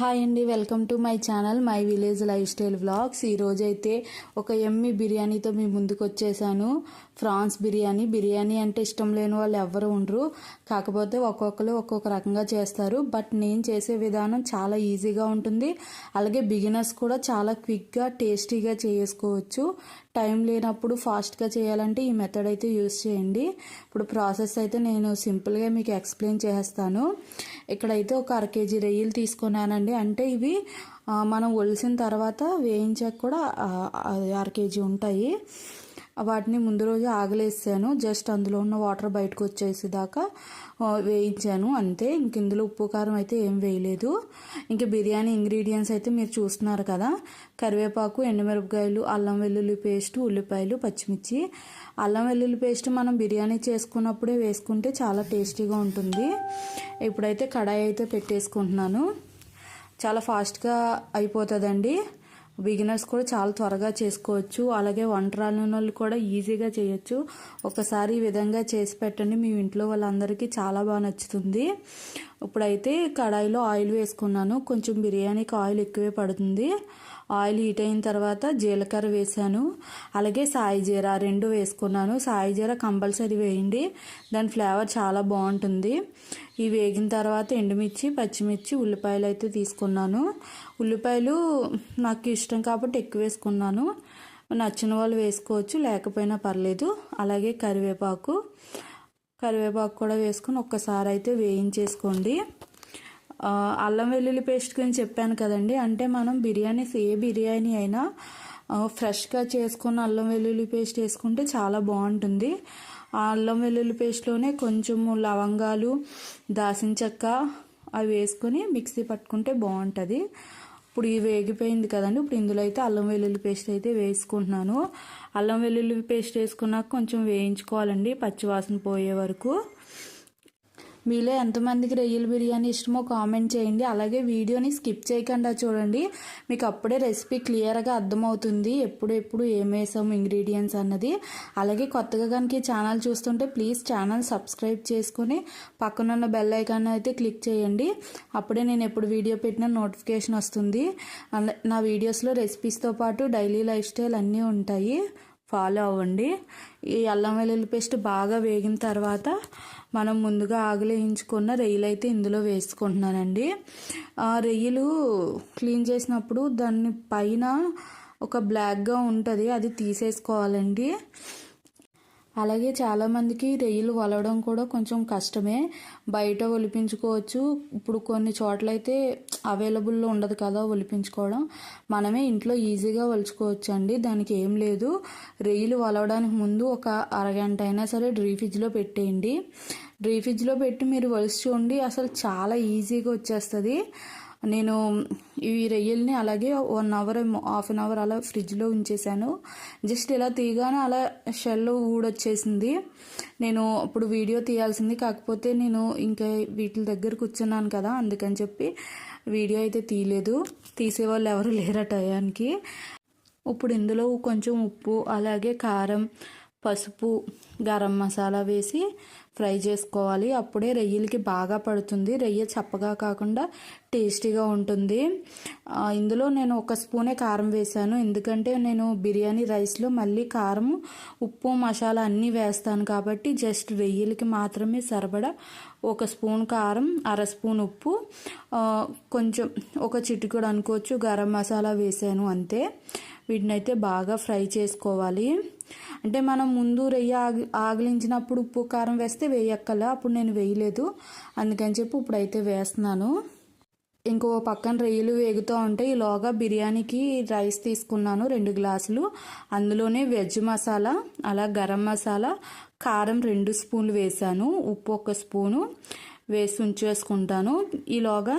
Hi అండి welcome to my channel my village life style vlogs ఈరోజు అయితే ఒక ఎమ్మి బిర్యానీతో మీ ముందుకు వచ్చేసాను ఫ్రాన్స్ బిర్యానీ బిర్యానీ అంటే ఇష్టం లేని వాళ్ళు ఎవ్వరు ఉండరు. కాకపోతే ఒక్కొక్కరు ఒక్కొక్క రకంగా చేస్తారు. బట్ నేను చేసే విధానం చాలా ఈజీగా ఉంటుంది. అలాగే బిగినర్స్ కూడా చాలా క్విక్గా టేస్టీగా చేసుకోవచ్చు. టైం లేనప్పుడు ఫాస్ట్గా చేయాలంటే ఈ మెథడ్ అయితే యూస్ చేయండి. ఇప్పుడు ప్రాసెస్ అయితే నేను సింపుల్గా మీకు ఎక్స్ప్లెయిన్ చేస్తాను. ఇక్కడైతే ఒక అర కేజీ రొయ్యలు తీసుకున్నానండి. అంటే ఇవి మనం ఒలిసిన తర్వాత వేయించాక కూడా అర కేజీ ఉంటాయి. వాటిని ముందు రోజు ఆగలేసాను. జస్ట్ అందులో ఉన్న వాటర్ బయటకు వచ్చేసేదాకా వేయించాను. అంతే. ఇంక ఇందులో ఉప్పు కారం అయితే ఏం వేయలేదు. ఇంక బిర్యానీ ఇంగ్రీడియంట్స్ అయితే మీరు చూస్తున్నారు కదా. కరివేపాకు ఎండుమిరపకాయలు అల్లం వెల్లుల్లి పేస్ట్ ఉల్లిపాయలు పచ్చిమిర్చి. అల్లం వెల్లుల్లి పేస్ట్ మనం బిర్యానీ చేసుకున్నప్పుడే వేసుకుంటే చాలా టేస్టీగా ఉంటుంది. ఇప్పుడైతే కడాయి అయితే పెట్టేసుకుంటున్నాను. చాలా ఫాస్ట్గా అయిపోతుందండి. బిగినర్స్ కూడా చాలా త్వరగా చేసుకోవచ్చు. అలాగే వంట రాని వాళ్ళు కూడా ఈజీగా చేయొచ్చు. ఒకసారి ఈ విధంగా చేసి పెట్టండి. మీ ఇంట్లో వాళ్ళందరికీ చాలా బాగా నచ్చుతుంది. ఇప్పుడైతే కడాయిలో ఆయిల్ వేసుకున్నాను. కొంచెం బిర్యానీకి ఆయిల్ ఎక్కువే పడుతుంది. ఆయిల్ హీట్ అయిన తర్వాత జీలకర్ర వేసాను. అలాగే సాయి జీరా రెండు వేసుకున్నాను. సాయి జీరా కంపల్సరీ వేయండి. దాని ఫ్లేవర్ చాలా బాగుంటుంది. ఇవి వేగిన తర్వాత ఎండుమిర్చి పచ్చిమిర్చి ఉల్లిపాయలు అయితే తీసుకున్నాను. ఉల్లిపాయలు నాకు ఇష్టం కాబట్టి ఎక్కువ వేసుకున్నాను. నచ్చిన వాళ్ళు వేసుకోవచ్చు లేకపోయినా పర్లేదు. అలాగే కరివేపాకు. కరివేపాకు కూడా వేసుకొని ఒక్కసారి అయితే వేయించేసుకోండి. అల్లం వెల్లుల్లి పేస్ట్ గురించి చెప్పాను కదండి. అంటే మనం బిర్యానీస్ ఏ బిర్యానీ అయినా ఫ్రెష్గా చేసుకున్న అల్లం వెల్లుల్లి పేస్ట్ వేసుకుంటే చాలా బాగుంటుంది. ఆ అల్లం వెల్లుల్లి పేస్ట్లోనే కొంచెము లవంగాలు దాసిన చెక్క అవి వేసుకొని మిక్సీ పట్టుకుంటే బాగుంటుంది. ఇప్పుడు ఇది వేగిపోయింది కదండి. ఇప్పుడు ఇందులో అయితే అల్లం వెల్లుల్లి పేస్ట్ అయితే వేసుకుంటున్నాను. అల్లం వెల్లుల్లి పేస్ట్ వేసుకున్నాక కొంచెం వేయించుకోవాలండి పచ్చివాసన పోయే వరకు. మీలో ఎంతమందికి రొయ్యల బిర్యానీ ఇష్టమో కామెంట్ చేయండి. అలాగే వీడియోని స్కిప్ చేయకుండా చూడండి. మీకు అప్పుడే రెసిపీ క్లియర్గా అర్థమవుతుంది. ఎప్పుడెప్పుడు ఏం వేసాము ఇంగ్రీడియంట్స్ అన్నది. అలాగే కొత్తగా కనుక ఈ ఛానల్ చూస్తుంటే ప్లీజ్ ఛానల్ సబ్స్క్రైబ్ చేసుకొని పక్కనున్న బెల్ ఐకాన్ అయితే క్లిక్ చేయండి. అప్పుడే నేను ఎప్పుడు వీడియో పెట్టినా నోటిఫికేషన్ వస్తుంది. నా వీడియోస్లో రెసిపీస్తో పాటు డైలీ లైఫ్ స్టైల్ అన్నీ ఉంటాయి. ఫాలో అవ్వండి. ఈ అల్లం వెల్లుల్లి పేస్ట్ బాగా వేగిన తర్వాత మనం ముందుగా ఆగిలేయించుకున్న రొయ్యలు అయితే ఇందులో వేసుకుంటున్నానండి. ఆ రొయ్యలు క్లీన్ చేసినప్పుడు దాన్ని పైన ఒక బ్లాక్గా ఉంటుంది అది తీసేసుకోవాలండి. అలాగే చాలామందికి రొయ్యలు వలవడం కూడా కొంచెం కష్టమే. బయట ఒలిపించుకోవచ్చు. ఇప్పుడు కొన్ని చోట్లయితే అవైలబుల్లో ఉండదు కదా ఒలిపించుకోవడం. మనమే ఇంట్లో ఈజీగా ఒలుచుకోవచ్చు అండి దానికి ఏం లేదు. రొయ్యలు వలవడానికి ముందు ఒక అరగంట అయినా సరే డ్రీ ఫ్రిడ్జ్లో పెట్టేయండి. డ్రీ ఫ్రిడ్జ్లో పెట్టి మీరు ఒలిసి చూడండి. అసలు చాలా ఈజీగా వచ్చేస్తుంది. నేను ఈ రొయ్యల్ని అలాగే one hour half an hour అలా ఫ్రిడ్జ్లో ఉంచేసాను జస్ట్ ఇలా తీయగానే అలా షెల్ ఊడొచ్చేసింది. నేను అప్పుడు వీడియో తీయాల్సింది కాకపోతే నేను ఇంకా వీటి దగ్గర కూర్చున్నాను కదా అందుకని చెప్పి వీడియో అయితే తీయలేదు. తీసేవాళ్ళు ఎవరు లేరు ఆ టయానికి ఇప్పుడు ఇందులో కొంచెం ఉప్పు అలాగే కారం పసుపు గరం మసాలా వేసి ఫ్రై చేసుకోవాలి. అప్పుడే రొయ్యలకి బాగా పడుతుంది. రొయ్య చప్పగా కాకుండా టేస్టీగా ఉంటుంది. ఇందులో నేను ఒక స్పూనే కారం వేశాను. ఎందుకంటే నేను బిర్యానీ రైస్లో మళ్ళీ కారం ఉప్పు మసాలా అన్నీ వేస్తాను కాబట్టి జస్ట్ రొయ్యలకి మాత్రమే సరిపడా ఒక స్పూన్ కారం అర స్పూన్ ఉప్పు కొంచెం ఒక చిటికుడు అనుకోవచ్చు గరం మసాలా వేసాను అంతే. వీటిని అయితే బాగా ఫ్రై చేసుకోవాలి. అంటే మనం ముందు రొయ్య ఆగి ఆగిలించినప్పుడు ఉప్పు కారం వేస్తే వేయక్కల అప్పుడు నేను వేయలేదు. అందుకని చెప్పి ఇప్పుడైతే వేస్తున్నాను. ఇంకో పక్కన రొయ్యలు వేగుతూ ఉంటే ఈలోగా బిర్యానీకి రైస్ తీసుకున్నాను రెండు గ్లాసులు. అందులోనే వెజ్ మసాలా అలా గరం మసాలా కారం రెండు స్పూన్లు వేసాను ఉప్పు ఒక స్పూను వేసి ఉంచేసుకుంటాను. ఈలోగా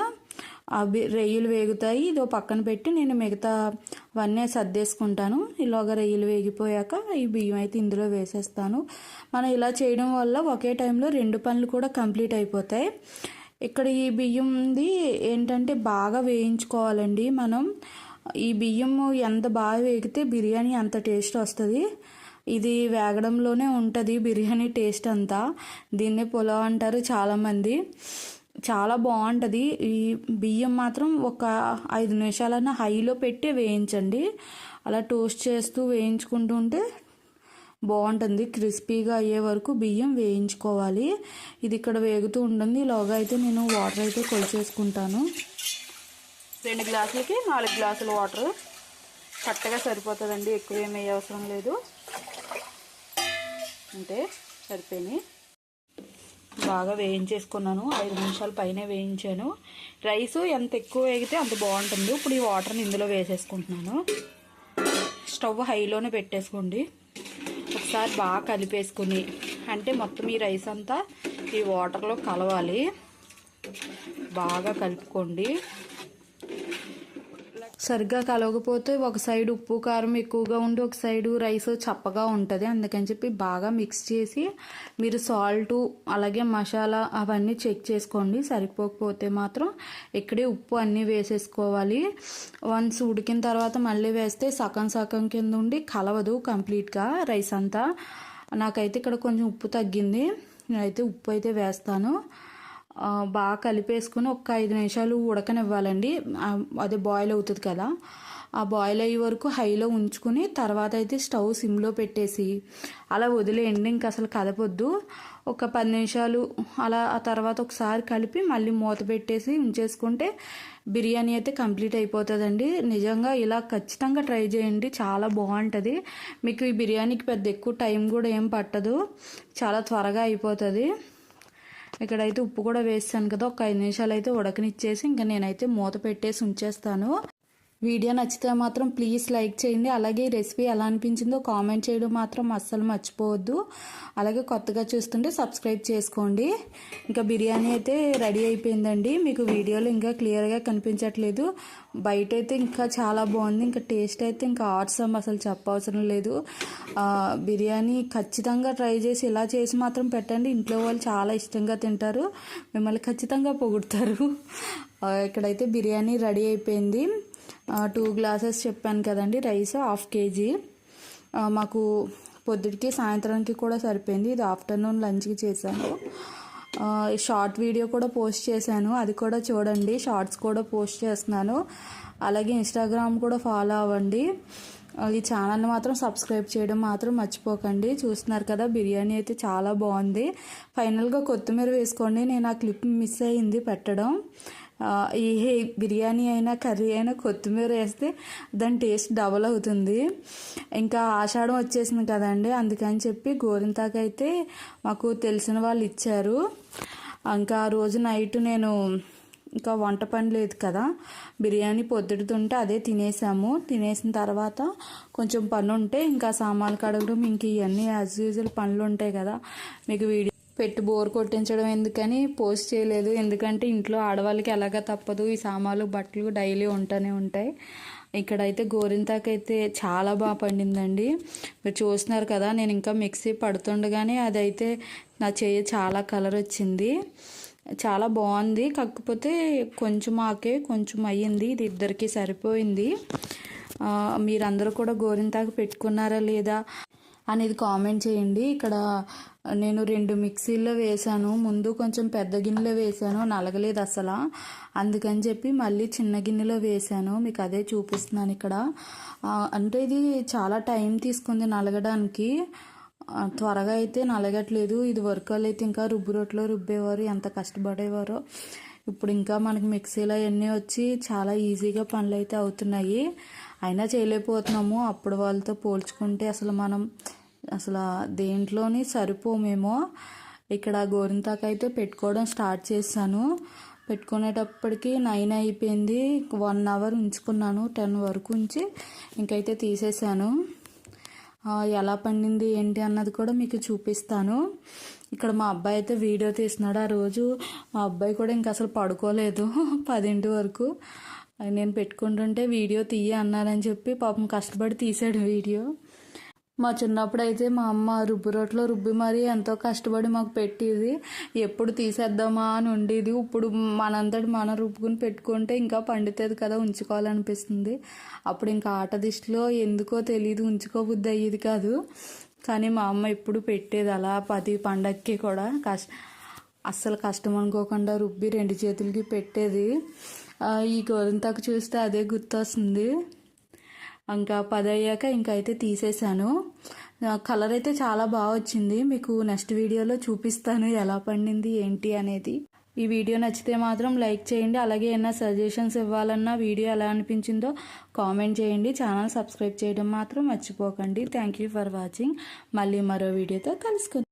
అవి రొయ్యలు వేగుతాయి ఇదో పక్కన పెట్టి నేను మిగతా అవన్నీ సర్దేసుకుంటాను. ఈలోగా రొయ్యలు వేగిపోయాక ఈ బియ్యం అయితే ఇందులో వేసేస్తాను. మనం ఇలా చేయడం వల్ల ఒకే టైంలో రెండు పనులు కూడా కంప్లీట్ అయిపోతాయి. ఇక్కడ ఈ బియ్యంది ఏంటంటే బాగా వేయించుకోవాలండి మనం. ఈ బియ్యం ఎంత బాగా వేగితే బిర్యానీ అంత టేస్ట్ వస్తుంది. ఇది వేగడంలోనే ఉంటుంది బిర్యానీ టేస్ట్ అంతా. దీన్నే పులావ్ అంటారు చాలామంది. చాలా బాగుంటుంది. ఈ బియ్యం మాత్రం ఒక ఐదు నిమిషాలన్నా హైలో పెట్టి వేయించండి. అలా టోస్ట్ చేస్తూ వేయించుకుంటూ ఉంటే బాగుంటుంది. క్రిస్పీగా అయ్యే వరకు బియ్యం వేయించుకోవాలి. ఇది ఇక్కడ వేగుతూ ఉంటుంది. ఇలాగా అయితే నేను వాటర్ అయితే కొలిచేసుకుంటాను. రెండు గ్లాసులకి నాలుగు గ్లాసుల వాటర్. కరెక్ట్గా సరిపోతుందండి. ఎక్కువ ఏమీ అవసరం లేదు. అంటే సరిపోయినాయి. బాగా వేయించేసుకున్నాను. ఐదు నిమిషాల పైన వేయించాను. రైస్ ఎంత ఎక్కువ వేగితే అంత బాగుంటుంది. ఇప్పుడు ఈ వాటర్ని ఇందులో వేసేసుకుంటున్నాను. స్టవ్ హైలోనే పెట్టేసుకోండి. ఒకసారి బాగా కలిపేసుకుని అంటే మొత్తం ఈ రైస్ అంతా ఈ వాటర్లో కలవాలి. బాగా కలుపుకోండి. సరిగ్గా కలవకపోతే ఒక సైడ్ ఉప్పు కారం ఎక్కువగా ఉండి ఒక సైడు రైస్ చప్పగా ఉంటుంది. అందుకని చెప్పి బాగా మిక్స్ చేసి మీరు సాల్ట్ అలాగే మసాలా అవన్నీ చెక్ చేసుకోండి. సరిపోకపోతే మాత్రం ఇక్కడే ఉప్పు అన్నీ వేసేసుకోవాలి. వన్స్ ఉడికిన తర్వాత మళ్ళీ వేస్తే సగం సగం కింద ఉండి కలవదు కంప్లీట్గా రైస్ అంతా. నాకైతే ఇక్కడ కొంచెం ఉప్పు తగ్గింది. నేనైతే ఉప్పు అయితే వేస్తాను. బాగా కలిపేసుకుని ఒక ఐదు నిమిషాలు ఉడకనివ్వాలండి. అదే బాయిల్ అవుతుంది కదా. ఆ బాయిల్ అయ్యే వరకు హైలో ఉంచుకుని తర్వాత అయితే స్టవ్ సిమ్లో పెట్టేసి అలా వదిలేయండి ఇంక అసలు కదపొద్దు. ఒక పది నిమిషాలు అలా ఆ తర్వాత ఒకసారి కలిపి మళ్ళీ మూత పెట్టేసి ఉంచేసుకుంటే బిర్యానీ అయితే కంప్లీట్ అయిపోతుందండి. నిజంగా ఇలా ఖచ్చితంగా ట్రై చేయండి చాలా బాగుంటుంది. మీకు ఈ బిర్యానీకి పెద్ద ఎక్కువ టైం కూడా ఏం పట్టదు. చాలా త్వరగా అయిపోతుంది. ఇక్కడైతే ఉప్పు కూడా వేస్తాను కదా ఒక ఐదు నిమిషాలు అయితే ఉడకనిచ్చేసి ఇంకా నేనైతే మూత పెట్టేసి ఉంచేస్తాను. వీడియో నచ్చితే మాత్రం ప్లీజ్ లైక్ చేయండి. అలాగే ఈ రెసిపీ ఎలా అనిపించిందో కామెంట్ చేయడం మాత్రం అస్సలు మర్చిపోవద్దు. అలాగే కొత్తగా చూస్తుంటే సబ్స్క్రైబ్ చేసుకోండి. ఇంకా బిర్యానీ అయితే రెడీ అయిపోయిందండి. మీకు వీడియోలో ఇంకా క్లియర్గా కనిపించట్లేదు. బయట అయితే ఇంకా చాలా బాగుంది. ఇంకా టేస్ట్ అయితే ఇంకా ఆర్సమ్ అసలు చెప్పవసరం లేదు. బిర్యానీ ఖచ్చితంగా ట్రై చేసి ఇలా చేసి మాత్రం పెట్టండి. ఇంట్లో వాళ్ళు చాలా ఇష్టంగా తింటారు. మిమ్మల్ని ఖచ్చితంగా పొగుడతారు. ఇక్కడైతే బిర్యానీ రెడీ అయిపోయింది. టూ గ్లాసెస్ చెప్పాను కదండి రైస్ హాఫ్ కేజీ మాకు పొద్దుటికి సాయంత్రానికి కూడా సరిపోయింది. ఇది ఆఫ్టర్నూన్ లంచ్కి చేశాను. షార్ట్ వీడియో కూడా పోస్ట్ చేశాను. అది కూడా చూడండి షార్ట్స్ కూడా పోస్ట్ చేస్తున్నాను. అలాగే ఇన్స్టాగ్రామ్ కూడా ఫాలో అవ్వండి. ఈ ఛానల్ని మాత్రం సబ్స్క్రైబ్ చేయడం మాత్రం మర్చిపోకండి. చూస్తున్నారు కదా బిర్యానీ అయితే చాలా బాగుంది. ఫైనల్గా కొత్తిమీర వేసుకోండి. నేను ఆ క్లిప్ మిస్ అయ్యింది పెట్టడం. ఏ బిర్యానీ అయినా కర్రీ అయినా కొత్తిమీర వేస్తే దాని టేస్ట్ డబల్ అవుతుంది. ఇంకా ఆషాఢం వచ్చేసింది కదండి అందుకని చెప్పి గోరింతాకైతే మాకు తెలిసిన వాళ్ళు ఇచ్చారు. ఇంకా ఆ రోజు నైట్ నేను ఇంకా వంట పని లేదు కదా బిర్యానీ పొద్దుడుతుంటే అదే తినేసాము. తినేసిన తర్వాత కొంచెం పని ఉంటే ఇంకా సామాన్లు కడగడం ఇంక ఇవన్నీ యాజ్ యూజువల్ పనులు ఉంటాయి కదా మీకు వీడియో పెట్టి బోర్ కొట్టించడం ఎందుకని? పోస్ట్ చేయలేదు. ఎందుకంటే ఇంట్లో ఆడవాళ్ళకి ఎలాగ తప్పదు. ఈ సామాలు బట్టలు డైలీ ఉంటూనే ఉంటాయి. ఇక్కడైతే గోరింతాకైతే చాలా బాగా పండిందండి. మీరు చూస్తున్నారు కదా నేను ఇంకా మిక్సీ పడుతుండగానే అదైతే నా చేయి చాలా కలర్ వచ్చింది. చాలా బాగుంది. కాకపోతే కొంచెం ఆకే కొంచెం అయ్యింది. ఇది ఇద్దరికి సరిపోయింది. మీరందరూ కూడా గోరింతాకు పెట్టుకున్నారా లేదా అనేది కామెంట్ చేయండి. ఇక్కడ నేను రెండు మిక్సీల్లో వేసాను ముందు కొంచెం పెద్ద గిన్నెలో వేసాను నలగలేదు అసలు. అందుకని చెప్పి మళ్ళీ చిన్న గిన్నెలో వేసాను మీకు అదే చూపిస్తున్నాను ఇక్కడ. అంటే ఇది చాలా టైం తీసుకుంది నలగడానికి. త్వరగా అయితే నలగట్లేదు. ఇది వర్క్ అయితే ఇంకా రుబ్బు రొట్టెలో రుబ్బేవారు. ఎంత కష్టపడేవారో. ఇప్పుడు ఇంకా మనకి మిక్సీలో అవన్నీ వచ్చి చాలా ఈజీగా పనులు అయితే అవుతున్నాయి. అయినా చేయలేకపోతున్నాము. అప్పుడు వాళ్ళతో పోల్చుకుంటే అసలు మనం అసలు దేంట్లోని సరిపోమేమో. ఇక్కడ గోరింతాకు అయితే పెట్టుకోవడం స్టార్ట్ చేశాను. పెట్టుకునేటప్పటికి నైన్ అయిపోయింది. వన్ అవర్ ఉంచుకున్నాను టెన్ వరకు ఉంచి ఇంకైతే తీసేసాను ఎలా పండింది ఏంటి అన్నది కూడా మీకు చూపిస్తాను. ఇక్కడ మా అబ్బాయి అయితే వీడియో తీస్తున్నాడు. ఆ రోజు మా అబ్బాయి కూడా ఇంకా అసలు పడుకోలేదు పదింటి వరకు. నేను పెట్టుకుంటుంటే వీడియో తీయ అన్నారని చెప్పి పాపం కష్టపడి తీసాడు వీడియో. మా చిన్నప్పుడు అయితే మా అమ్మ రుబ్బు రొట్టెలో రుబ్బి మరీ ఎంతో కష్టపడి మాకు పెట్టేది. ఎప్పుడు తీసేద్దామా అని ఉండేది. ఇప్పుడు మనంతటి మనం రుబ్బుకుని పెట్టుకుంటే ఇంకా పండుతుంది కదా ఉంచుకోవాలనిపిస్తుంది. అప్పుడు ఇంకా ఆట దిష్టిలో ఎందుకో తెలియదు ఉంచుకోబుద్ధి అయ్యేది కాదు. కానీ మా అమ్మ ఎప్పుడు పెట్టేది అలా పది పండక్కి కూడా కష్ట అస్సలు కష్టం అనుకోకుండా రుబ్బి రెండు చేతులకి పెట్టేది. ఈ గోరింతాకు చూస్తే అదే గుర్తొస్తుంది. ఇంకా పది అయ్యాక ఇంకా అయితే తీసేసాను కలర్ అయితే చాలా బాగా వచ్చింది. మీకు నెక్స్ట్ వీడియోలో చూపిస్తాను ఎలా పండింది ఏంటి అనేది. ఈ వీడియో నచ్చితే మాత్రం లైక్ చేయండి. అలాగే ఏమైనా సజెషన్స్ ఇవ్వాలన్నా వీడియో ఎలా అనిపించిందో కామెంట్ చేయండి. ఛానల్ సబ్స్క్రైబ్ చేయడం మాత్రం మర్చిపోకండి. థ్యాంక్ యూ ఫర్ వాచింగ్ మళ్ళీ మరో వీడియోతో కలుసుకుందాం.